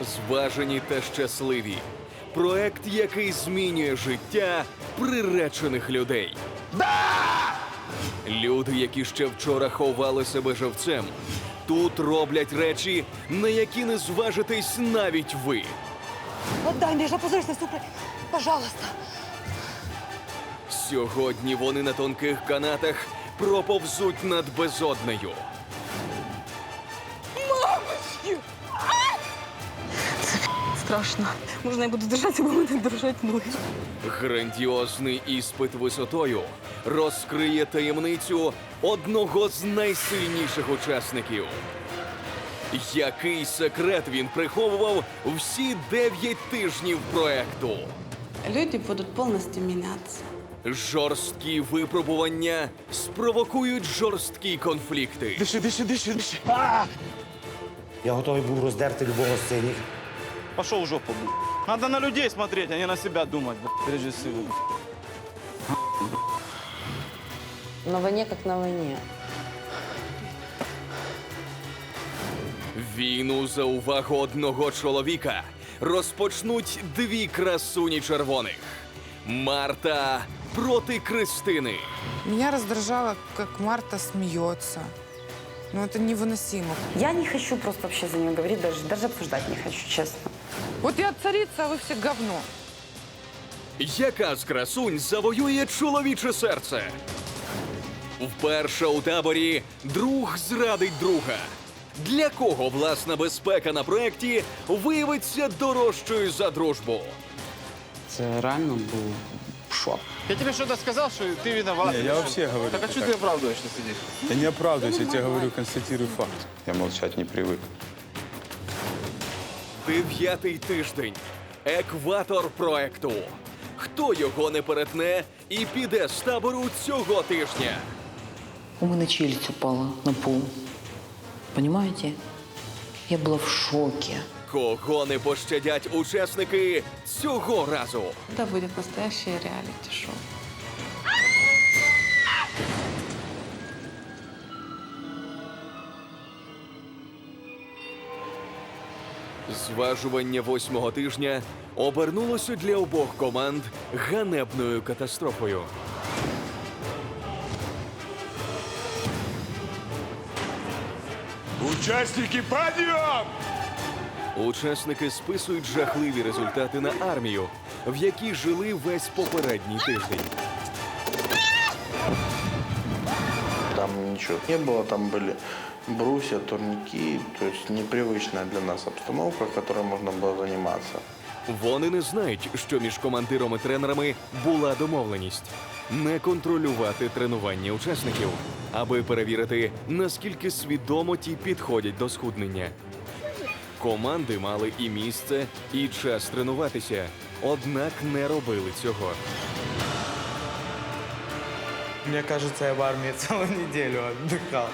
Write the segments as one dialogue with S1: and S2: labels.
S1: Зважені та щасливі. Проект, який змінює життя приречених людей. Люди, які ще вчора ховали себе живцем, тут роблять речі, на які не зважитесь навіть ви.
S2: Отдай мне, я позоришься, сука. Пожалуйста.
S1: Сьогодні вони на тонких канатах проповзуть над безоднею.
S2: Страшно. Можно я буду держать, а буду держать ноги.
S1: Грандіозний іспит висотою розкриє таємницю одного з найсильніших учасників. Який секрет він приховував всі дев'ять тижнів проекту?
S3: Люди будут полностью меняться.
S1: Жорсткі випробування спровокують жорсткі конфлікти.
S4: Диши, диши, диши, диши.
S5: Я готовий був роздерти любого з синіх.
S4: Пошел в жопу, б***ь. Надо на людей смотреть, а не на себя думать, б***ь, прежде всего.
S3: На войне как на войне.
S1: Війну за увагу одного чоловіка розпочнуть дві красуні червоних: Марта проти Кристини.
S6: Меня раздражало, как Марта смеется. Ну, это невыносимо.
S7: Я не хочу просто вообще за нее говорить, даже, даже обсуждать не хочу, честно.
S6: Вот я царица, а вы все говно.
S1: Яка з красунь завоює чоловіче серце? Вперше у таборі друг зрадить друга. Для кого власна безпека на проєкті виявиться дорожчою за дружбу?
S8: Це реально був шок.
S4: Я тебе что-то сказал, что ты виноват?
S9: Не, я вообще говорю.
S4: Так а что ты оправдываешься сидишь?
S9: Я не оправдываюсь, я тебе говорю, констатирую факт. Я молчать не привык.
S1: Дев'ятий тиждень. Екватор проекту. Хто його не перетне і піде з табору цього тижня?
S10: У мене челюсть упала на пол. Понимаете? Я была в шоке.
S1: Кого не пощадять учасники цього разу?
S3: Это будет настоящее реалити-шоу.
S1: Зважування восьмого тижня обернулося для обох команд ганебною катастрофою.
S9: Участники, подъем!
S1: Учасники списують жахливі результати на армію, в якій жили весь попередній тиждень.
S11: Там ничего не было, там были брусья, турники, то есть непривычная для нас обстановка, в которой можно было заниматься.
S1: Вони не знають, що між командиром і тренерами була домовленість не контролювати тренування учасників, аби перевірити, наскільки свідомо ті підходять до схуднення. Команди мали і місце, і час тренуватися, однак не робили цього.
S8: Мне кажется, я в армии целую неделю отдыхал.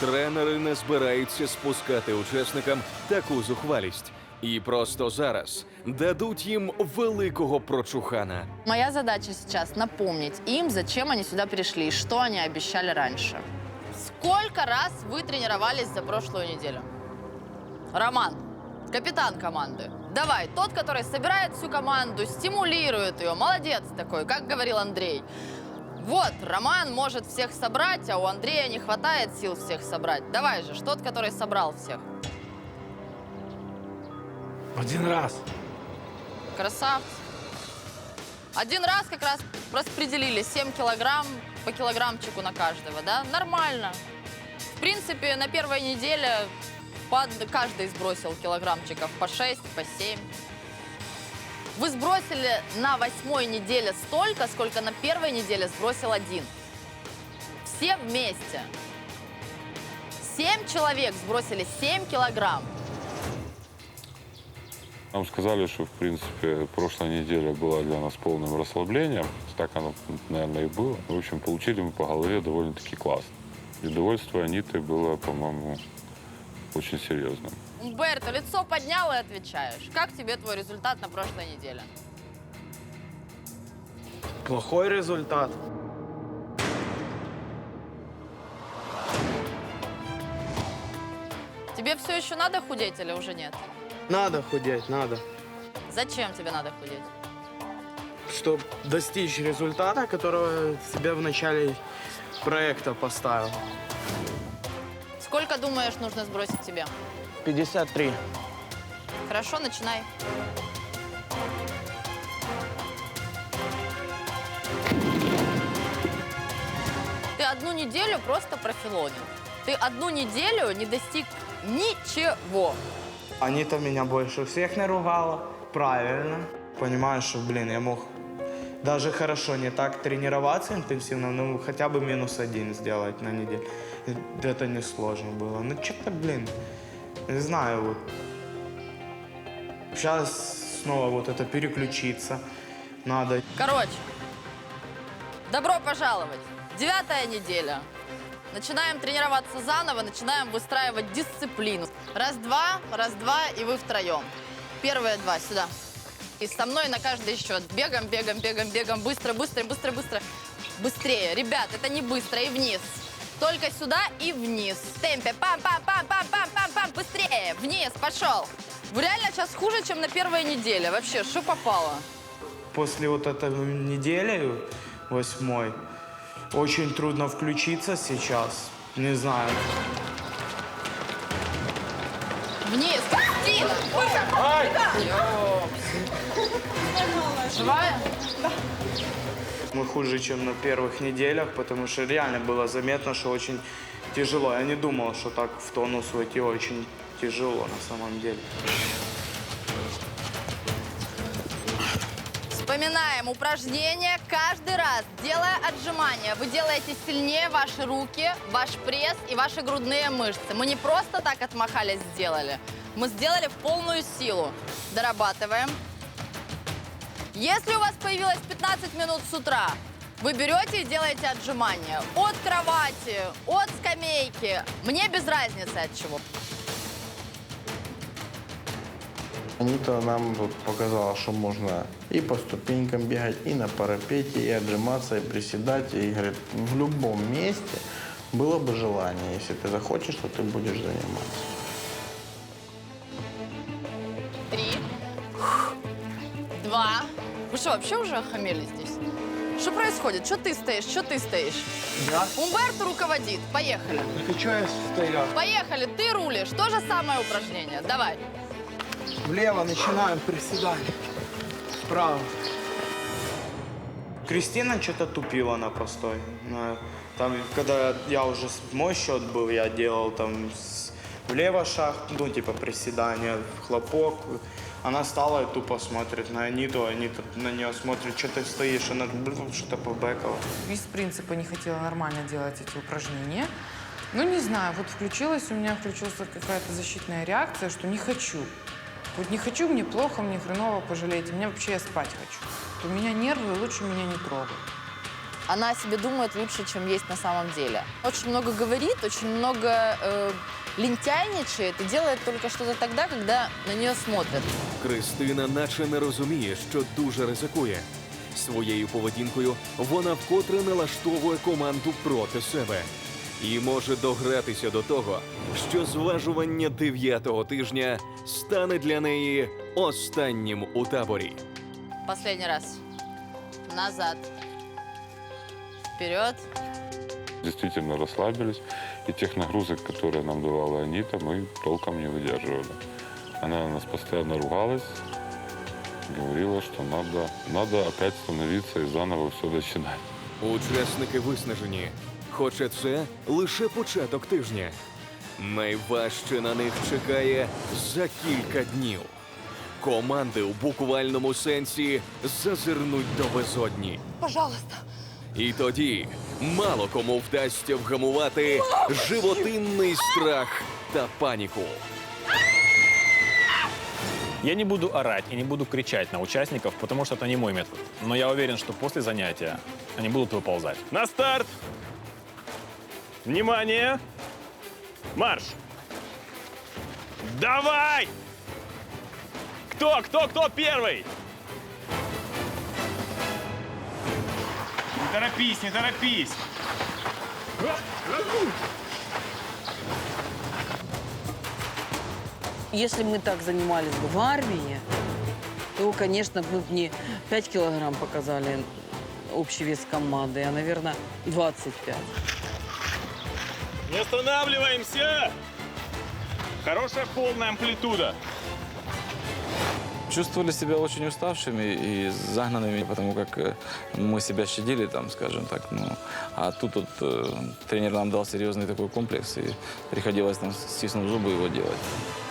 S1: Тренери не збираються спускати учасникам таку зухвалість. І просто зараз дадуть їм великого прочухана.
S7: Моя задача сейчас напомнить им, зачем они сюда пришли и что они обещали раньше. Сколько раз вы тренировались за прошлую неделю? Роман, капитан команды. Давай, тот, который собирает всю команду, стимулирует ее. Молодец такой, как говорил Андрей. Вот, Роман может всех собрать, а у Андрея не хватает сил всех собрать. Давай же, ж тот, который собрал всех.
S8: Один раз.
S7: Красавцы. Один раз как раз распределили 7 килограмм по килограммчику на каждого, да? Нормально. В принципе, на первой неделе под, каждый сбросил килограммчиков по 6, по 7. Вы сбросили на восьмой неделе столько, сколько на первой неделе сбросил один. Все вместе. Семь человек сбросили 7 килограмм.
S9: Нам сказали, что, в принципе, прошлая неделя была для нас полным расслаблением. Так оно, наверное, и было. В общем, получили мы по голове довольно-таки классно. И довольство Аниты было, по-моему, очень серьезным.
S7: Умберто, лицо поднял и отвечаешь. Как тебе твой результат на прошлой неделе?
S8: Плохой результат.
S7: Тебе все еще надо худеть или уже нет?
S8: Надо худеть, надо.
S7: Зачем тебе надо худеть?
S8: Чтобы достичь результата, которого себе в начале проекта поставил.
S7: Сколько думаешь нужно сбросить тебе?
S8: 53.
S7: Хорошо, начинай. Ты одну неделю просто профилонил. Ты одну неделю не достиг ничего.
S8: Анита меня больше всех наругала. Правильно. Понимаю, что, блин, я мог даже хорошо не так тренироваться интенсивно, но хотя бы минус один сделать на неделю. Это несложно было. Ну, что-то, блин, не знаю, вот. Сейчас снова вот это переключиться надо.
S7: Короче, добро пожаловать. Девятая неделя. Начинаем тренироваться заново, начинаем выстраивать дисциплину. Раз-два, раз-два, и вы втроем. Первые два сюда. И со мной на каждый счет. Бегом, бегом, бегом, бегом. Быстро, быстро, быстро, быстро. Быстрее. Ребят, это не быстро. И вниз. Только сюда и вниз. В темпе. Пам-пам-пам-пам-пам-пам-пам. Быстрее. Вниз. Пошел. Вы реально сейчас хуже, чем на первой неделе. Вообще, что попало?
S8: После вот этой недели, восьмой, очень трудно включиться сейчас. Не знаю.
S7: Вниз, Кристина! Живая?
S8: Мы хуже, чем на первых неделях, потому что реально было заметно, что очень тяжело. Я не думал, что так в тонус войти очень тяжело на самом деле.
S7: Вспоминаем упражнения каждый раз. Делая отжимания, вы делаете сильнее ваши руки, ваш пресс и ваши грудные мышцы. Мы не просто так отмахались, сделали. Мы сделали в полную силу. Дорабатываем. Если у вас появилось 15 минут с утра, вы берете и делаете отжимания от кровати, от скамейки. Мне без разницы от чего.
S11: Анита нам показала, что можно и по ступенькам бегать, и на парапете, и отжиматься, и приседать. И говорит, в любом месте было бы желание, если ты захочешь, то ты будешь заниматься.
S7: Вы что, вообще уже охамели здесь? Что происходит? Что ты стоишь? Что ты стоишь?
S8: Я?
S7: Умберто руководит. Поехали.
S8: Так что я стою?
S7: Поехали. Ты рулишь. То же самое упражнение. Давай.
S8: Влево начинаем приседать. Вправо. Кристина что-то тупила на постой. На- Там, когда я уже мой счет был, я делал там влево шаг, ну, типа приседания, хлопок. Она стала и тупо смотрит на Аниту, Анита на нее смотрит, что ты стоишь, она блин, что-то побекала.
S6: Из принципа не хотела нормально делать эти упражнения. Ну, не знаю, вот включилась, у меня включилась какая-то защитная реакция, что не хочу. Вот не хочу, мне плохо, мне хреново, пожалейте. Мне вообще я спать хочу. Вот У меня нервы, лучше меня не трогать.
S7: Она о себе думает лучше, чем есть на самом деле. Очень много говорит, очень много э, лентяйничает и делает только что-то тогда, когда на нее смотрят.
S1: Кристина наче не розуміє, що дуже ризикує. Своєю поведінкою вона вкотре налаштовує команду проти себе і може догратися до того, що зважування дев'ятого тижня стане для неї останнім у таборі.
S7: Последний раз. Назад Вперед.
S9: Действительно расслабились, и тех нагрузок, которые нам давала Анита, мы толком не выдерживали. Она на нас постоянно ругалась, говорила, что надо, надо опять становиться и заново все начинать.
S1: Учасники виснажені, хоча це лише початок тижня. Найважче на них чекає за кілька днів. Команди у буквальному сенсі зазирнуть до безодні.
S7: Пожалуйста.
S1: І тоді мало кому вдасться вгамувати животинний страх та паніку.
S12: Я не буду орать и не буду кричать на участников, потому что это не мой метод. Но я уверен, что после занятия они будут выползать. На старт! Внимание! Марш! Давай! Кто, кто, кто первый? Не торопись, не торопись!
S10: Если мы так занимались бы в армии, то, конечно, мы бы не 5 килограмм показали общий вес команды, а, наверное, 25.
S12: Не останавливаемся! Хорошая полная амплитуда
S13: Чувствовали себя очень уставшими и загнанными, потому как э, мы себя щадили, там, скажем так. Ну, а тут вот, э, тренер нам дал серьезный такой комплекс, и приходилось там, стиснув зубы, его делать.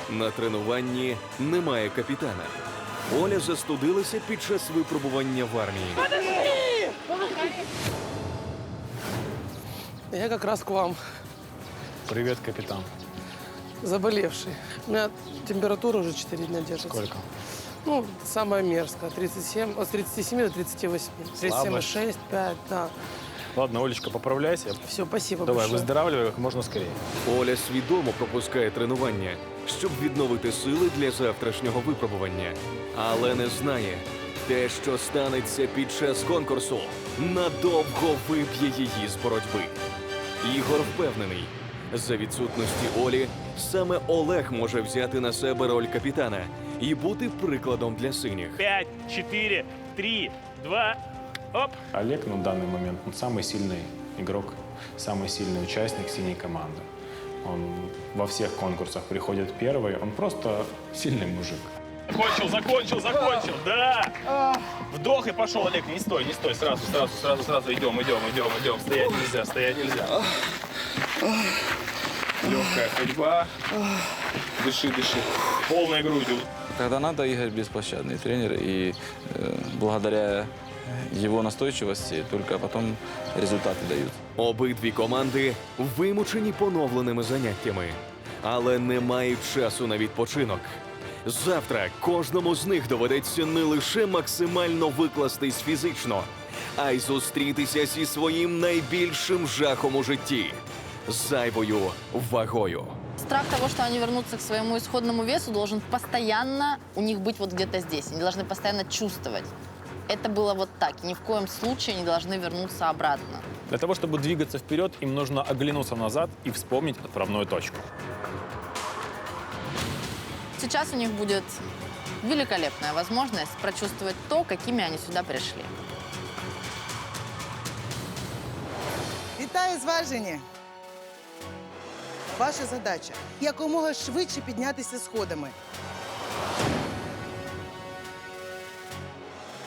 S1: На тренуванні немає капітана. Оля застудилася під час випробування в армії.
S14: Я как раз к вам,
S12: Привет, капитан.
S14: заболевший. У меня температура уже 4 дня держится.
S12: Сколько?
S14: Ну, самая мерзкая. 37, от 37 до 38. 37,6, 5, да.
S12: Ладно, Олечка, поправляйся.
S14: Все, спасибо
S12: Давай,
S14: большое.
S12: выздоравливай как можно скорее.
S1: Оля свідомо пропускає тренування, щоб відновити сили для завтрашнього випробування. Але не знає, те, що станеться під час конкурсу, надовго виб'є її з боротьби. Ігор впевнений, за відсутності Олі саме Олег може взяти на себе роль капітана і бути прикладом для синіх.
S12: Пять, четыре, три, два, оп. Олег на данный момент он самый сильный игрок, самый сильный участник синей команды. Он во всех конкурсах приходит первый, он просто сильный мужик. Закончил, закончил, закончил, да! Вдох и пошел, Олег, не стой, не стой, сразу, сразу, сразу, сразу, идем, идем, идем, идем, стоять нельзя, стоять нельзя. Легкая ходьба, дыши, дыши, полной грудью.
S13: Когда надо, Игорь беспощадный тренер, и э, благодаря его настойчивости только потом результаты дают.
S1: Обидві команди вимучені поновленими заняттями, але не мають часу на відпочинок. Завтра кожному з них доведеться не лише максимально викластись фізично, а й зустрітися зі своїм найбільшим жахом у житті зайвою вагою.
S7: Страх того, что они вернутся к своему исходному весу, должен постоянно у них быть вот где-то здесь. Они должны постоянно чувствовать. Это было вот так. И ни в коем случае не должны вернуться обратно.
S12: Для того, чтобы двигаться вперед, им нужно оглянуться назад и вспомнить отправную точку.
S7: Сейчас у них будет великолепная возможность прочувствовать то, какими они сюда пришли.
S15: Вітаю зважені! Ваша задача якомога швидше піднятися сходами.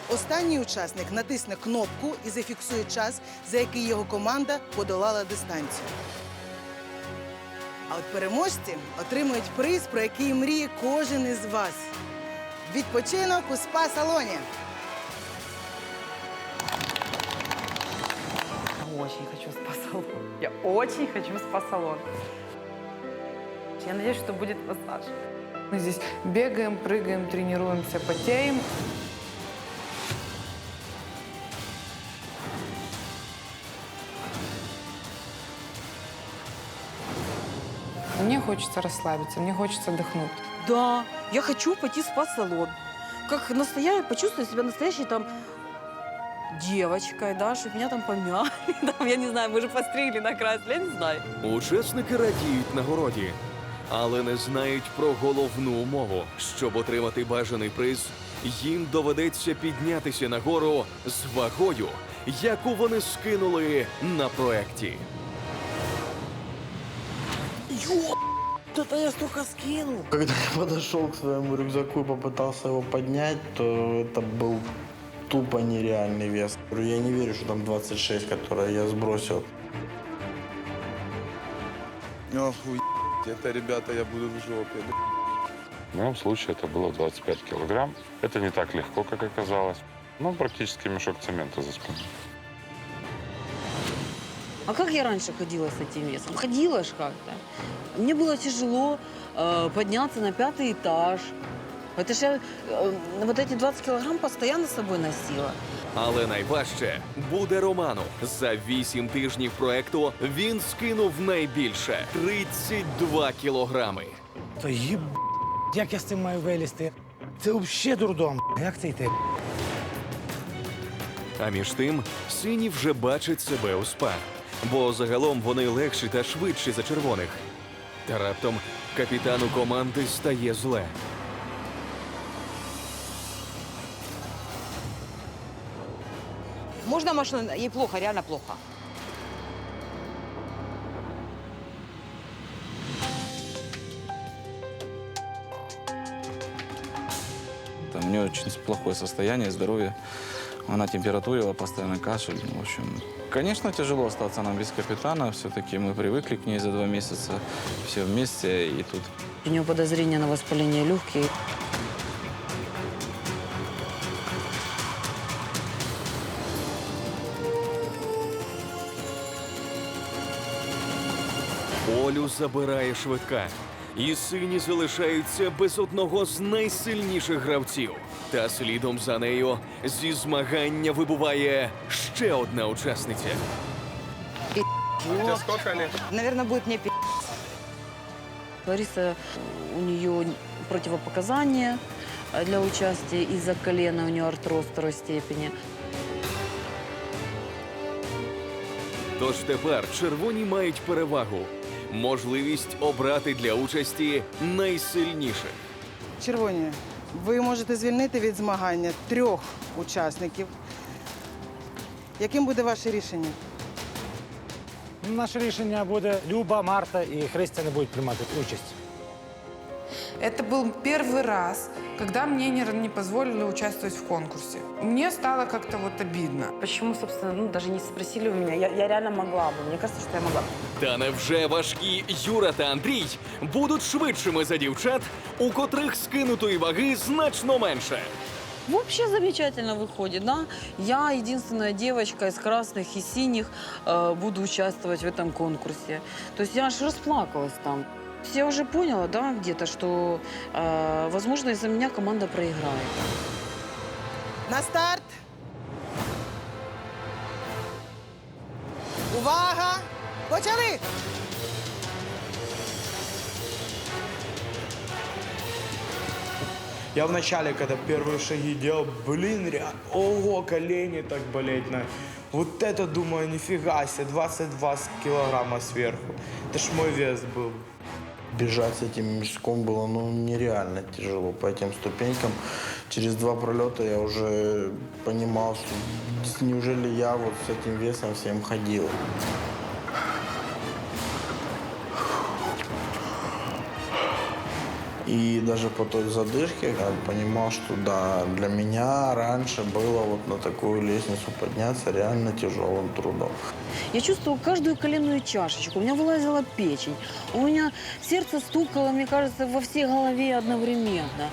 S15: Останній учасник натисне кнопку і зафіксує час, за який його команда подолала дистанцію. А от переможці отримують приз, про який мріє кожен із вас. Відпочинок у спа-салоні.
S6: Очень хочу спа-салон. Я очень хочу спа-салон. Я надеюсь, что будет массаж. Мы здесь бегаем, прыгаем, тренируемся, потеем. Мне хочется расслабиться, мне хочется отдохнуть.
S10: Да, я хочу пойти в спа-салон. Как настоящая, почувствовать себя настоящей там девочкой, да, чтобы меня там помяли, там, я не знаю, мы же постригли, накрасили, я не знаю.
S1: Учасники радіють нагороді, але не знають про головну умову. Щоб отримати бажаний приз, їм доведеться піднятися нагору з вагою, яку вони скинули на проекті.
S5: Это я столько скинул. Когда я подошел к своему рюкзаку и попытался его поднять, то это был тупо нереальный вес. Я не верю, что там 26, которые я сбросил.
S16: Охуеть, это, ребята, я буду в жопе.
S9: В моем случае это было 25 килограмм. Это не так легко, как оказалось. Ну, практически мешок цемента за спиной.
S10: А как я раньше ходила с этим весом? Ходила ж как-то. Мне было тяжело э, подняться на пятый этаж. Это ж я э, вот эти 20 килограмм постоянно с собой носила.
S1: Але найважче буде Роману. За вісім тижнів проекту він скинув найбільше 32 кілограми.
S5: Та їб... Як я з цим маю вилізти? Це взагалі дурдом. Як це йти?
S1: А між тим, сині вже бачать себе у спа, бо загалом вони легші та швидші за червоних. Та раптом Капітану команди стає зле.
S10: Можно машину? Ей плохо, реально плохо.
S13: Там у нее очень плохое состояние здоровья. Она температурила, постоянно кашель. В общем, конечно, тяжело остаться нам без капитана. Все-таки мы привыкли к ней за два месяца. Все вместе. И тут
S10: У нее подозрение на воспаление легких.
S1: Олю забирає швидка. І сині залишаються без одного з найсильніших гравців. Та слідом за нею зі змагання вибуває ще одна учасниця.
S15: Наверное, будет мне пи***.
S10: Лариса, у нее противопоказания для участия из-за колена, у нее артроз второй степени.
S1: Тож тепер червоні мають перевагу. Можливість обрати для участі найсильніших.
S15: Червоні, ви можете звільнити від змагання трьох учасників. Яким буде ваше рішення?
S17: Наше рішення буде Люба, Марта і Христя не будуть приймати участь.
S6: Это был первый раз, когда мне не, не позволили участвовать в конкурсе. Мне стало как-то вот обидно.
S10: Почему, собственно, ну, даже не спросили у меня? Я, я реально могла бы. Мне кажется, что я могла.
S1: Та невже важкі Юра та Андрій будуть швидшими за дівчат, у котрих скинутої ваги значно менше.
S10: Вообще замечательно выходит, да? Я единственная девочка из красных и синих э, буду участвовать в этом конкурсе. То есть я аж расплакалась там. Я уже поняла, да, где-то, что, э, возможно, из-за меня команда проиграет.
S15: На старт. Увага! Почали!
S8: Я вначале, когда первые шаги делал, блин, реально, ого, колени так болеть на. Вот это, думаю, нифига себе, 22 с- килограмма сверху. Это ж мой вес был.
S11: Бежать с этим мешком было ну, нереально тяжело. По этим ступенькам через два пролета я уже понимал, что неужели я вот с этим весом всем ходил. И даже по той задышке я понимал, что да, для меня раньше было вот на такую лестницу подняться реально тяжелым трудом.
S10: Я чувствовала каждую коленную чашечку. У меня вылазила печень. У меня сердце стукало, мне кажется, во всей голове одновременно.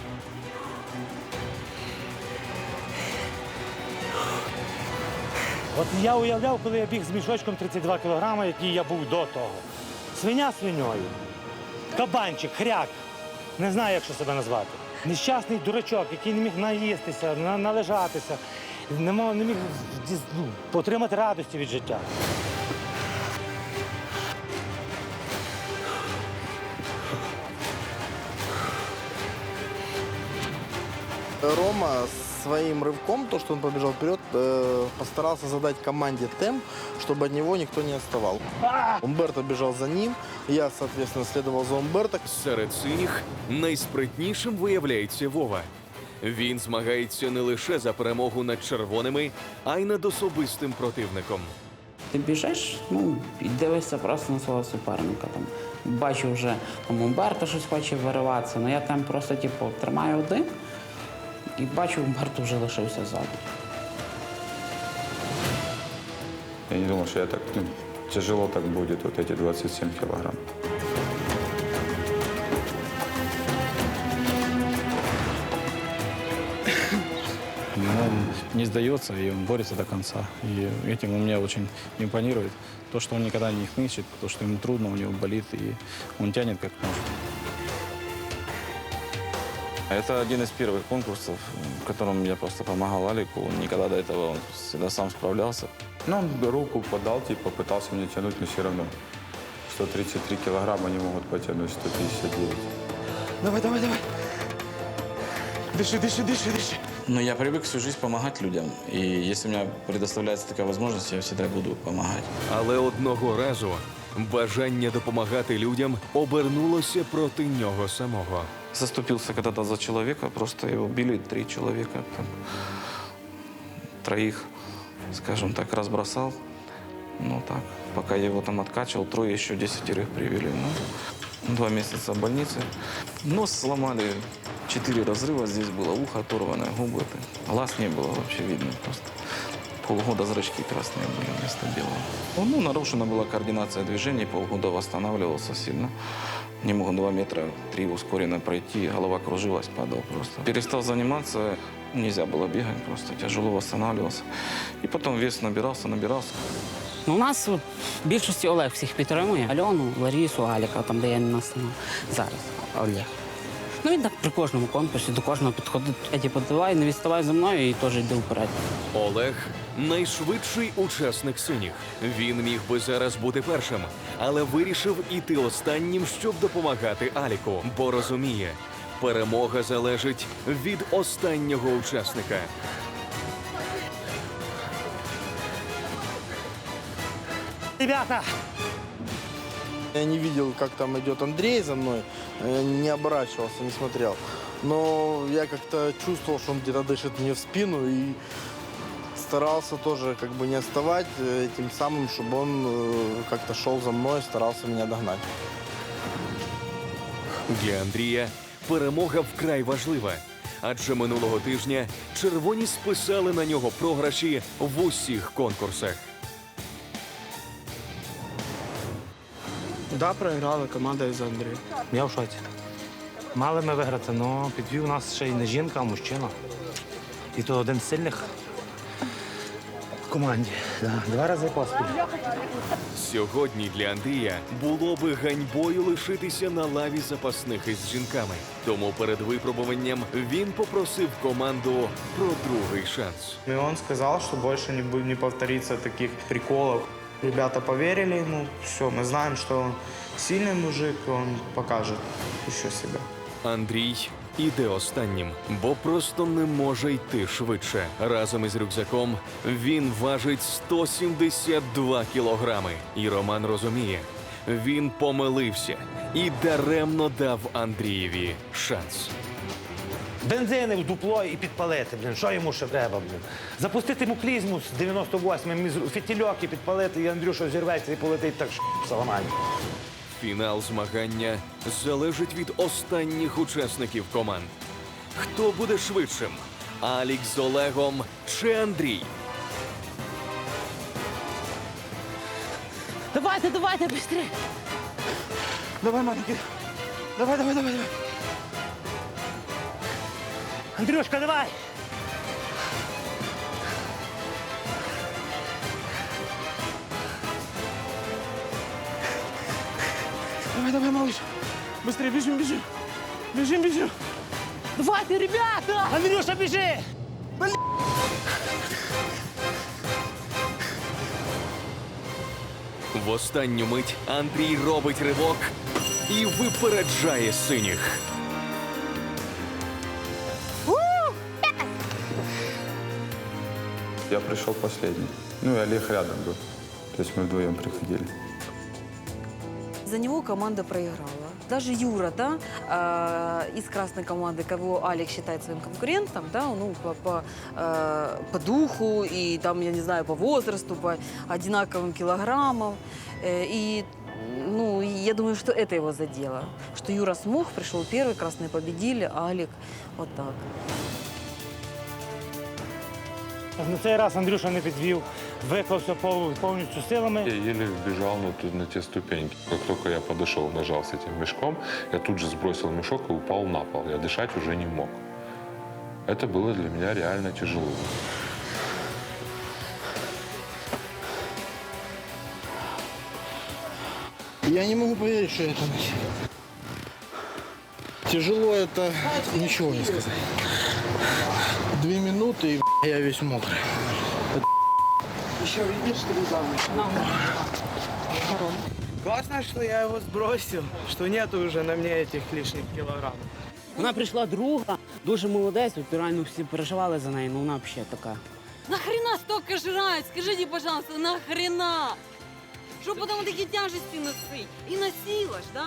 S17: От я уявляв, коли я біг з мішочком 32 кілограми, який я був до того. Свиня свиньою, кабанчик, хряк. Не знаю, як що себе назвати. Нещасний дурачок, який не міг наїстися, належатися, не мог, не міг ну, отримати радості від життя.
S5: Рома своим рывком, то, что он побежал вперед, э, постарался задать команде темп, чтобы от него никто не отставал. Умберто бежал за ним, я, соответственно, следовал за Умберто.
S1: Серед синіх найспритнішим виявляється Вова. Він змагається не лише за перемогу над червоними, а й над особистим противником.
S3: Ти біжиш, ну, і дивишся просто на свого суперника. Там, бачу вже, там Умберто щось хоче вириватися, але я там просто типу, тримаю один І бачу, Умберто вже лишився ззаду.
S9: Я не думал, что я так ну, тяжело так будет, вот эти 27 килограмм.
S13: Но он не сдается, и он борется до конца. И этим он мне очень импонирует. То, что он никогда не хнычет, то, что ему трудно, у него болит, и он тянет как может. Это один из первых конкурсов, в котором я просто помогал Алику. Он никогда до этого он всегда сам справлялся.
S9: Ну, он руку подал, типа, пытался мне тянуть, но все равно. 133 килограмма не могут потянуть 159.
S8: Давай, давай, давай. Дыши, дыши, дыши, дыши.
S13: Но я привык всю жизнь помогать людям. И если у меня предоставляется такая возможность, я всегда буду помогать.
S1: Але одного разу Бажання допомагати людям обернулося проти нього самого.
S13: Заступился когда-то за человека, просто его били три человека. Там, троих, скажем так, разбросал. Ну так, пока я его там откачивал, трое еще десятерых привели. Ну, два месяца в больнице. Нос сломали, четыре разрыва здесь было, ухо оторванное, губы. это. Глаз не было вообще видно просто. Полгода зрачки красные были вместо белого. Ну, нарушена была координация движений, полгода восстанавливался сильно. Не мог два метра, три ускоренно пройти, голова кружилась, падал просто. Перестал заниматься, нельзя было бегать просто, тяжело восстанавливался. И потом вес набирался, набирался.
S3: Ну, у нас в більшості Олег всіх підтримує. Альону, Ларісу, Аліка, там, де я не настану. Зараз Олег. Ну, він так при кожному конкурсі до кожного підходить. Я типу, давай, не відставай за мною і теж йди вперед.
S1: Олег найшвидший учасник синіх. Він міг би зараз бути першим, але вирішив іти останнім, щоб допомагати Аліку, бо розуміє, перемога залежить від останнього учасника.
S17: Ребята,
S5: Я не видел, как там идет Андрей за мной, э, не оборачивался, не смотрел. Но я как-то чувствовал, что он где-то дышит мне в спину и старался тоже как бы не отставать, э, тем самым, чтобы он э, как-то шел за мной, старался меня догнать.
S1: Для Андрія перемога вкрай важлива, адже минулого тижня червоні списали на нього програші в усіх конкурсах.
S8: Да, проиграла команда из Андрея.
S17: я в шоці. Мали ми виграти, але підвів нас ще й не жінка, а мужчина. І то один з сильних в команді. Да, два рази поспіль.
S1: Сьогодні для Андрія було би ганьбою лишитися на лаві запасних із жінками. Тому перед випробуванням він попросив команду про другий шанс.
S8: И он сказал, что больше не, будет, не повторится таких приколов. Ребята поверили ему, все, мы знаем, что он сильный мужик, он покажет еще себя.
S1: Андрій іде останнім, бо просто не може йти швидше. Разом із рюкзаком він важить 172 кілограми. І Роман розуміє, він помилився і даремно дав Андрієві шанс.
S17: Бензини в дупло і підпалити, блін. Що йому ще треба, блін? Запустити йому клізму з 98-м, фітільок і підпалити, і Андрюша зірветься і полетить так в саламані.
S1: Фінал змагання залежить від останніх учасників команд. Хто буде швидшим? Алікс з Олегом чи Андрій?
S3: Давайте, давайте, швидше!
S8: Давай, маленький. Давай, давай, давай, давай.
S17: Андрюшка, давай!
S8: Давай, давай, малыш. Быстрее, бежим, бежим. Бежим, бежим.
S3: Давайте, ребята!
S17: Андрюша, біжи!
S1: В останню мить Андрій робить ривок і випереджає синіх.
S18: Я пришел последний. Ну и Олег рядом был. То есть мы вдвоем приходили.
S10: За него команда проиграла. Даже Юра, да, э, из красной команды, кого Алекс считает своим конкурентом, да, ну, по, по, э, по духу и там, я не знаю, по возрасту, по одинаковым килограммам. Э, и, ну, и я думаю, что это его задело. Что Юра смог, пришел первый, красные победили, а Алик вот так.
S17: На цей раз Андрюша не підвів, виклався пов- повністю силами.
S9: Я еле вбежал на, ту- на те ступеньки. Как только я подошел, нажал с этим мешком, я тут же сбросил мешок и упал на пол. Я дышать уже не мог. Это было для меня реально тяжело.
S5: Я не могу поверить, что это начал. Тяжело это ничего не сказать. Две минуты и я весь мокрый.
S14: Еще видишь, Классно, что я его сбросил, что нету уже на мне этих лишних килограмм.
S3: Вона прийшла друга, дуже молодець, от реально всі переживали за неї, ну вона взагалі така.
S2: Нахрена столько жрать? Скажите, пожалуйста, нахрена?
S10: Що потім такі тяжесті носить? І носила ж, да?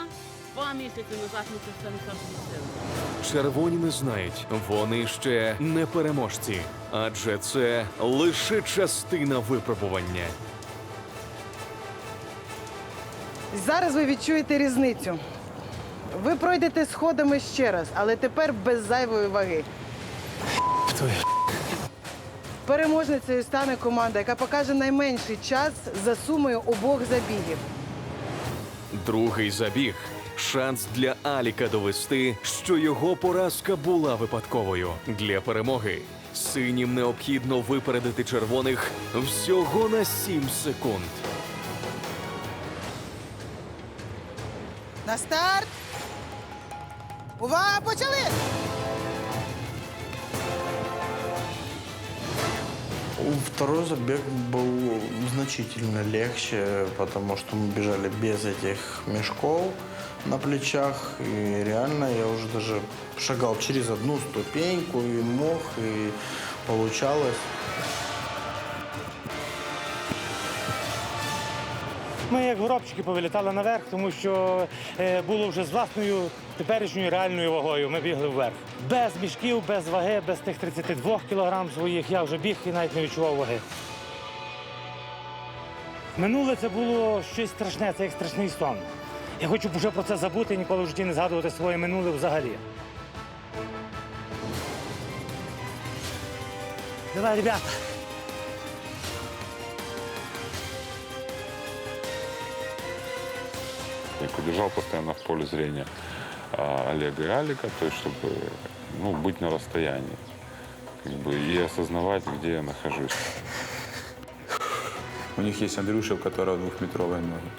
S10: Два місяці назад ми це все носили.
S1: Червоні не знають, вони ще не переможці, адже це лише частина випробування.
S15: Зараз ви відчуєте різницю. Ви пройдете сходами ще раз, але тепер без зайвої ваги. Переможницею стане команда, яка покаже найменший час за сумою обох забігів.
S1: Другий забіг шанс для Аліка довести, що його поразка була випадковою. Для перемоги синім необхідно випередити червоних всього на 7 секунд.
S15: На старт! Увага, почали!
S11: Второй забег был значительно легче, потому что мы бежали без этих мешков на плечах. И реально я уже даже шагал через одну ступеньку и мог, и получалось.
S17: Ми як горобчики повилітали наверх, тому що е, було вже з власною теперішньою реальною вагою. Ми бігли вверх. Без мішків, без ваги, без тих 32 кілограм своїх я вже біг і навіть не відчував ваги. Минуле це було щось страшне, це як страшний сон. Я хочу вже про це забути і ніколи в житті не згадувати своє минуле взагалі. Давай, ребята.
S9: Я держал постоянно в поле зрения а, Олега и Алика, то есть чтобы ну, быть на расстоянии как бы, и осознавать, где я нахожусь.
S18: У них есть Андрюша, у которого двухметровые ноги.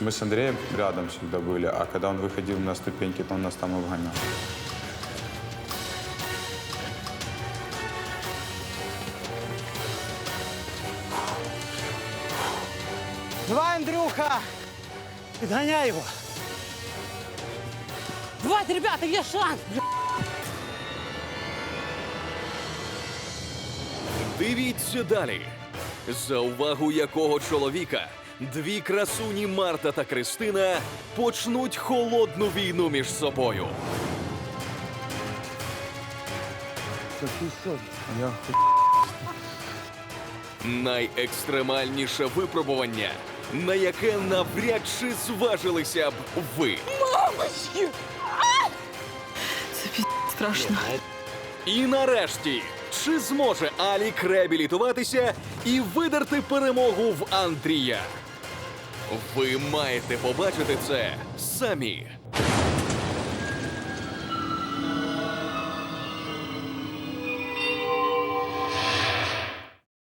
S18: Мы с Андреем рядом всегда были, а когда он выходил на ступеньки, то он нас там обгонял.
S15: Давай, Андрюха!
S17: Підганяй його!
S10: Давайте, ребята, є шанс!
S1: Дивіться далі. За увагу якого чоловіка дві красуні Марта та Кристина почнуть холодну війну між собою. Найекстремальніше випробування, на яке навряд чи зважилися б ви.
S2: Мамочки! А! Це пі... страшно.
S1: І нарешті, чи зможе Алік реабілітуватися і видерти перемогу в Андрія? Ви маєте побачити це самі.